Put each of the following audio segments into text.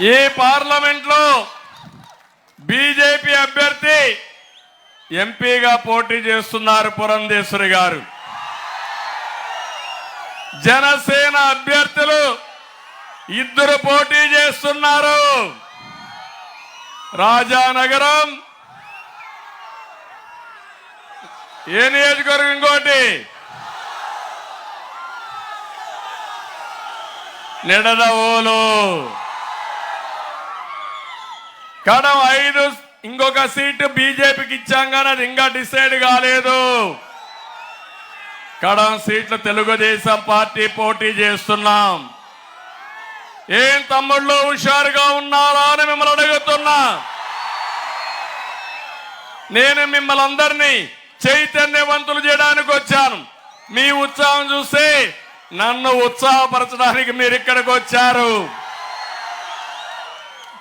ఈ పార్లమెంట్లో బీజేపీ అభ్యర్థి ఎంపీగా పోటీ చేస్తున్నారు పురంధేశ్వరి గారు. జనసేన అభ్యర్థులు ఇద్దరు పోటీ చేస్తున్నారు. రాజానగరం ఏ నియోజకవర్గం ఇంకోటి? నిడదవోలు. కడం ఐదు ఇంకొక సీటు బీజేపీకి ఇచ్చాం కానీ అది ఇంకా డిసైడ్ కాలేదు. కడం సీట్లు తెలుగుదేశం పార్టీ పోటీ చేస్తున్నాం. ఏం తమ్ముళ్ళు హుషారుగా ఉన్నారా అని మిమ్మల్ని అడుగుతున్నా. నేను మిమ్మల్ని అందరినీ చైతన్యవంతులు చేయడానికి వచ్చాను. మీ ఉత్సాహం చూస్తే నన్ను ఉత్సాహపరచడానికి మీరు ఇక్కడికి వచ్చారు.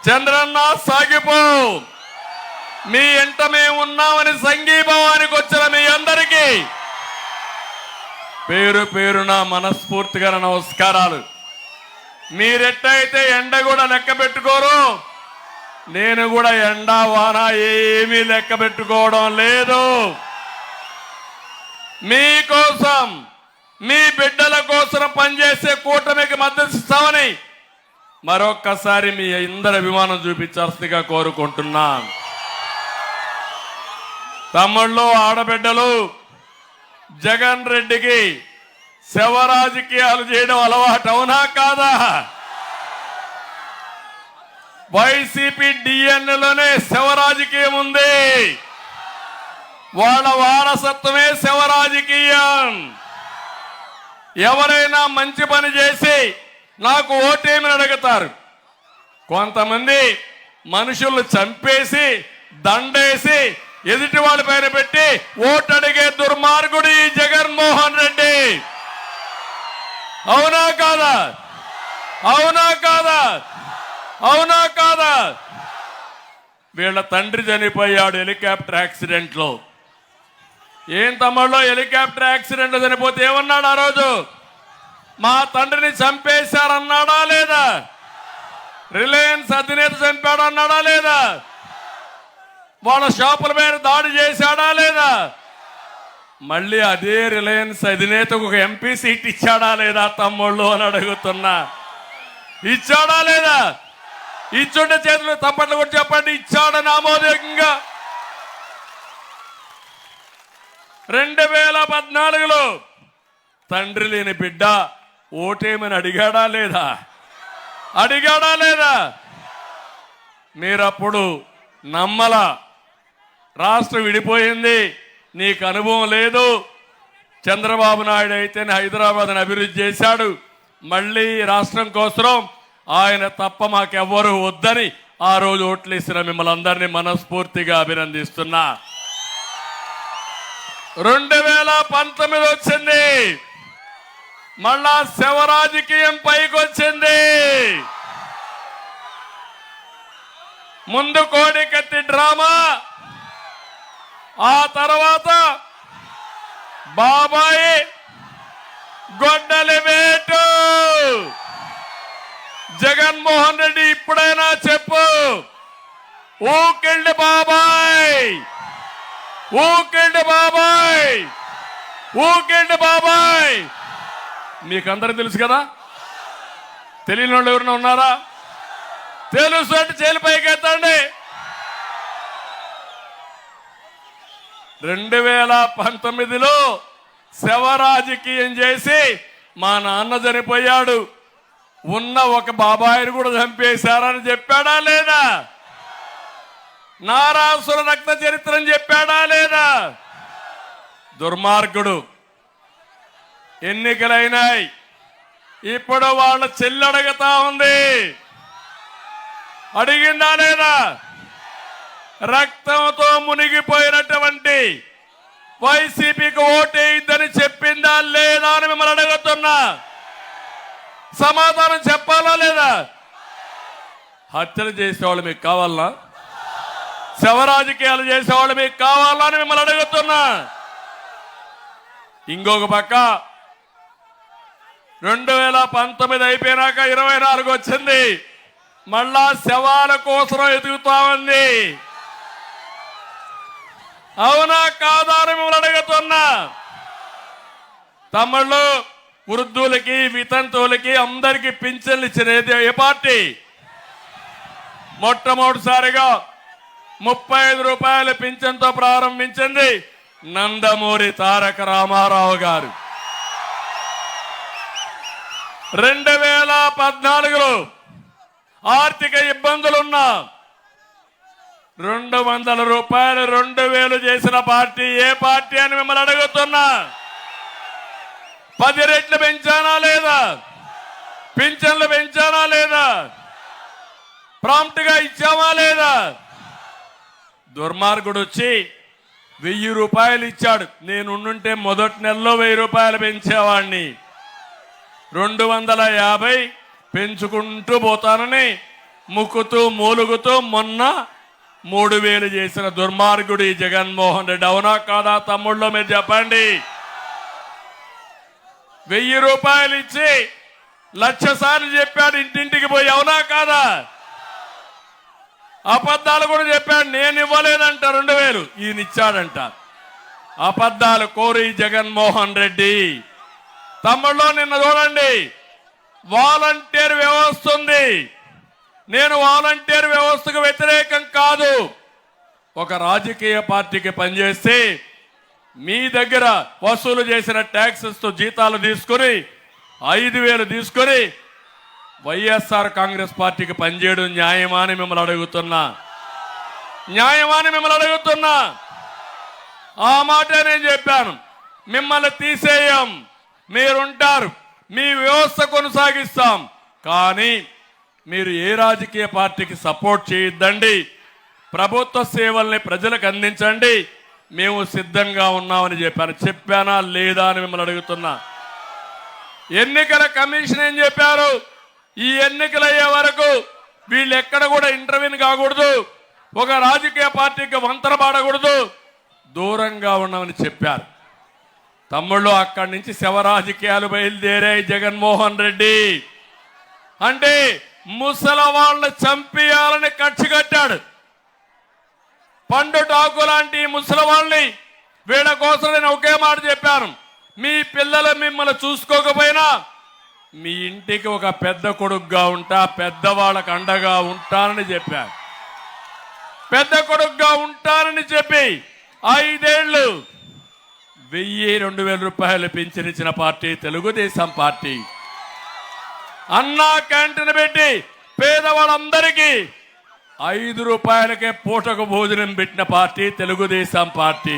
చంద్రన్న సాగిపో. మీ ఎంట మేము ఉన్నామని సంఘీభావానికి వచ్చిన మీ అందరికీ పేరు పేరున మనస్ఫూర్తిగా నమస్కారాలు. మీరెట్టయితే ఎండ కూడా లెక్క పెట్టుకోరు. నేను కూడా ఎండ వాన ఏమీ లెక్క పెట్టుకోవడం లేదు. మీకోసం మీ బిడ్డల కోసం పనిచేసే కూటమికి మద్దతు ఇస్తామని మరొక్కసారి మీ ఇందరి అభిమానం చూపించాల్సిందిగా కోరుకుంటున్నాను తమ్ముళ్ళు ఆడబిడ్డలు జగన్ రెడ్డికి శవ రాజకీయాలు చేయడం అలవాటు అవునా కాదా? వైసీపీ డిఎన్ఏలోనే శవ రాజకీయం ఉంది. వాళ్ళ వారసత్వమే శవ రాజకీయం ఎవరైనా మంచి పని చేసి నాకు ఓటేమని అడుగుతారు. కొంతమంది మనుషులు చంపేసి దండేసి ఎదుటి వాళ్ళ పైన పెట్టి ఓటు అడిగే దుర్మార్గుడు ఈ జగన్మోహన్ రెడ్డి. అవునా కాదా? అవునా కాదా? అవునా కాదా? వీళ్ళ తండ్రి చనిపోయాడు హెలికాప్టర్ యాక్సిడెంట్లో. ఏం తమ్ముళ్ళు హెలికాప్టర్ యాక్సిడెంట్ చనిపోతే ఏమన్నాడు ఆ రోజు? మా తండ్రిని చంపేశారన్నాడా లేదా? రిలయన్స్ అధినేత చంపాడు అన్నాడా లేదా? వాళ్ళ షాపుల మీద దాడి చేశాడా లేదా? మళ్ళీ అదే రిలయన్స్ అధినేతకు ఒక ఎంపీ సీట్ ఇచ్చాడా లేదా తమ్ముళ్ళు అని అడుగుతున్నా. ఇచ్చాడా లేదా? ఇచ్చుంటే చేతులు తప్పట్లు కూడా చెప్పండి. ఇచ్చాడని ఆమోదకంగా రెండు వేల పద్నాలుగులో తండ్రి లేని బిడ్డ ఓటేమని అడిగాడా లేదా? అడిగాడా లేదా? మీరప్పుడు నమ్మల. రాష్ట్రం విడిపోయింది. నీకు అనుభవం లేదు. చంద్రబాబు నాయుడు అయితేనే హైదరాబాద్ని అభివృద్ధి చేశాడు. మళ్ళీ రాష్ట్రం కోసం ఆయన తప్ప మాకెవ్వరూ వద్దని ఆ రోజు ఓట్లేసిన మిమ్మల్ని అందరినీ మనస్ఫూర్తిగా అభినందిస్తున్నా. రెండు వేల పంతొమ్మిది వచ్చింది. మళ్ళా శవ రాజకీయం పైకి వచ్చింది ముందు కోడికత్తి డ్రామా ఆ తర్వాత బాబాయి గొడ్డలి వేటు. జగన్మోహన్ రెడ్డి ఇప్పుడైనా చెప్పు ఊకిండి బాబాయ్ ఊకిండి బాబాయ్ ఊకిండి బాబాయ్. మీకందరూ తెలుసు కదా? తెలియని వాళ్ళు ఎవరైనా ఉన్నారా? తెలుసు అంటే చేలు పైకి ఎత్తండి రెండు వేల పంతొమ్మిదిలో శవ రాజకీయం చేసి మా నాన్న చనిపోయాడు. ఉన్న ఒక బాబాయిని కూడా చంపేశారని చెప్పాడా లేదా? నారాసుర రక్త చరిత్రని చెప్పాడా లేదా? దుర్మార్గుడు. ఎన్నికలైనాయి. ఇప్పుడు వాళ్ళ చెల్లి అడుగుతా ఉంది. అడిగిందా లేదా? రక్తంతో మునిగిపోయినటువంటి వైసీపీకి ఓటేయిద్దని చెప్పిందా లేదా అని మిమ్మల్ని అడుగుతున్నా. సమాధానం చెప్పాలా లేదా? హత్యలు చేసేవాళ్ళు మీకు కావాలనా శవరాజకీయాలు చేసేవాళ్ళు మీకు కావాలా అని మిమ్మల్ని అడుగుతున్నా. ఇంకొక పక్క రెండు వేల పంతొమ్మిది అయిపోయినాక ఇరవై నాలుగు వచ్చింది. మళ్ళా శవాల కోసం ఎదుగుతా ఉంది. అవునా కాదా అని మిమ్మల్ని అడుగుతున్నా. తమ్ముళ్ళు వృద్ధులకి వితంతువులకి అందరికి పింఛన్లు ఇచ్చినది ఏ పార్టీ? మొట్టమొదటిసారిగా ముప్పై ఐదు రూపాయల పింఛన్తో ప్రారంభించింది నందమూరి తారక రామారావు గారు. రెండు వేల పద్నాలుగులో ఆర్థిక ఇబ్బందులున్నా రెండు వందల రూపాయలు రెండు వేలు చేసిన పార్టీ ఏ పార్టీ అని మిమ్మల్ని అడుగుతున్నా? పది రెట్లు పెంచానా లేదా? పింఛన్లు పెంచానా లేదా? ప్రాంప్ట్గా ఇచ్చామా లేదా? దుర్మార్గుడు వచ్చి వెయ్యి రూపాయలు ఇచ్చాడు. నేను ఉండుంటే మొదటి నెలలో వెయ్యి రూపాయలు పెంచేవాడిని రెండు వందల యాభై పెంచుకుంటూ పోతానని ముక్కుతూ మూలుగుతూ మొన్న మూడు వేలు చేసిన దుర్మార్గుడు ఈ జగన్మోహన్ రెడ్డి. అవునా కాదా తమ్ముళ్ళు మీరు చెప్పండి. వెయ్యి రూపాయలు ఇచ్చి లక్ష సార్లు చెప్పాడు ఇంటింటికి పోయి. అవునా కాదా? అబద్ధాలు కూడా చెప్పాడు. నేను ఇవ్వలేదంట రెండు వేలు. ఈయన ఇచ్చాడంట. అబద్ధాలు కోరి జగన్మోహన్ రెడ్డి. తమ్ముళ్ళు నిన్న చూడండి. వాలంటీర్ వ్యవస్థ ఉంది. నేను వాలంటీర్ వ్యవస్థకు వ్యతిరేకం కాదు. ఒక రాజకీయ పార్టీకి పనిచేస్తే మీ దగ్గర వసూలు చేసిన ట్యాక్సెస్తో జీతాలు తీసుకుని ఐదు వేలు తీసుకొని వైఎస్ఆర్ కాంగ్రెస్ పార్టీకి పనిచేయడం న్యాయమా అని మిమ్మల్ని అడుగుతున్నా. న్యాయమా అని మిమ్మల్ని అడుగుతున్నా. ఆ మాట నేను చెప్పాను. మిమ్మల్ని తీసేయం. మీరుంటారు. మీ వ్యవస్థ కొనసాగిస్తాం. కానీ మీరు ఏ రాజకీయ పార్టీకి సపోర్ట్ చేయొద్దండి. ప్రభుత్వ సేవల్ని ప్రజలకు అందించండి. మేము సిద్ధంగా ఉన్నామని చెప్పాను. చెప్పానా లేదా అని మిమ్మల్ని అడుగుతున్నా. ఎన్నికల కమిషన్ ఏం చెప్పారు? ఈ ఎన్నికలు అయ్యే వరకు వీళ్ళు ఎక్కడ కూడా ఇంటర్వ్యూన్ కాకూడదు. ఒక రాజకీయ పార్టీకి వంతన పాడకూడదు. దూరంగా ఉన్నామని చెప్పారు. తమ్ముళ్ళు అక్కడి నుంచి శవ రాజకీయాలు బయలుదేరాయి జగన్మోహన్ రెడ్డి. అంటే ముసల వాళ్ళని చంపేయాలని కక్ష కట్టాడు. పండు టాకు లాంటి ముసలవాళ్ళని వీళ్ళ కోసం నేను ఒకే మాట చెప్పాను. మీ పిల్లలు మిమ్మల్ని చూసుకోకపోయినా మీ ఇంటికి ఒక పెద్ద కొడుకుగా ఉంటా పెద్దవాళ్ళకు అండగా ఉంటానని చెప్పాను. పెద్ద కొడుకుగా ఉంటానని చెప్పి ఐదేళ్ళు వెయ్యి రెండు వేల రూపాయలు పెంచనిచ్చిన party Telugu Desam party. Anna canteen పెట్టి పేదవాళ్ళందరికీ ఐదు రూపాయలకే పూటకు భోజనం పెట్టిన పార్టీ తెలుగుదేశం పార్టీ.